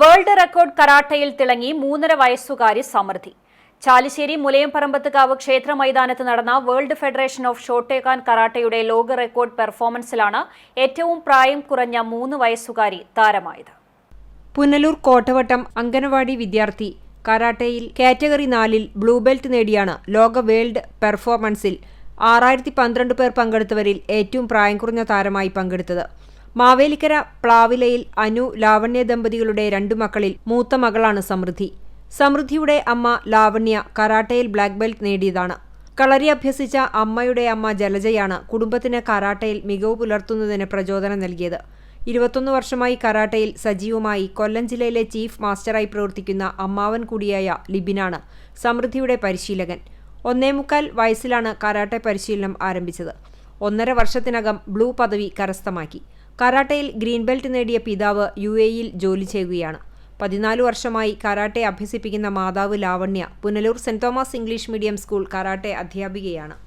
World record കരാട്ടയിൽ തിളങ്ങി മൂന്നര വയസ്സുകാരി സമൃദ്ധി. ചാലിശ്ശേരി മുലയംപറമ്പത്തുകാവ് ക്ഷേത്ര മൈതാനത്ത് നടന്ന വേൾഡ് ഫെഡറേഷൻ ഓഫ് ഷോട്ടേക്കാൻ കരാട്ടയുടെ ലോക റെക്കോർഡ് പെർഫോമൻസിലാണ് ഏറ്റവും പ്രായം കുറഞ്ഞ മൂന്ന് വയസ്സുകാരി താരമായത്. പുനലൂർ കോട്ടവട്ടം അംഗനവാടി വിദ്യാർത്ഥി കരാട്ടയിൽ കാറ്റഗറി നാലിൽ ബ്ലൂ ബെൽറ്റ് നേടിയാണ് ലോക വേൾഡ് പെർഫോമൻസിൽ ആറായിരത്തി പന്ത്രണ്ട് പേർ പങ്കെടുത്തവരിൽ ഏറ്റവും പ്രായം കുറഞ്ഞ താരമായി പങ്കെടുത്തത്. മാവേലിക്കര പ്ലാവിലയിൽ അനു ലാവണ്യ ദമ്പതികളുടെ രണ്ടു മക്കളിൽ മൂത്ത മകളാണ് സമൃദ്ധി. സമൃദ്ധിയുടെ അമ്മ ലാവണ്യ കരാട്ടയിൽ ബ്ലാക്ക് ബെൽറ്റ് നേടിയതാണ്. കളരി അഭ്യസിച്ച അമ്മയുടെ അമ്മ ജലജയാണ് കുടുംബത്തിന് കരാട്ടയിൽ മികവ് പുലർത്തുന്നതിന് പ്രചോദനം നൽകിയത്. ഇരുപത്തൊന്ന് വർഷമായി കരാട്ടയിൽ സജീവമായി കൊല്ലം ജില്ലയിലെ ചീഫ് മാസ്റ്ററായി പ്രവർത്തിക്കുന്ന അമ്മാവൻ കൂടിയായ ലിബിനാണ് സമൃദ്ധിയുടെ പരിശീലകൻ. ഒന്നേമുക്കാൽ വയസ്സിലാണ് കരാട്ടെ പരിശീലനം ആരംഭിച്ചത്. ഒന്നര വർഷത്തിനകം ബ്ലൂ പദവി കരസ്ഥമാക്കി. കരാട്ടയിൽ ഗ്രീൻ ബെൽറ്റ് നേടിയ പിതാവ് യു എയിൽ ജോലി ചെയ്യുകയാണ്. പതിനാല് വർഷമായി കരാട്ടെ അഭ്യസിപ്പിക്കുന്ന മാതാവ് Lavanya Punalur saint Thomas English medium school karate അധ്യാപികയാണ്.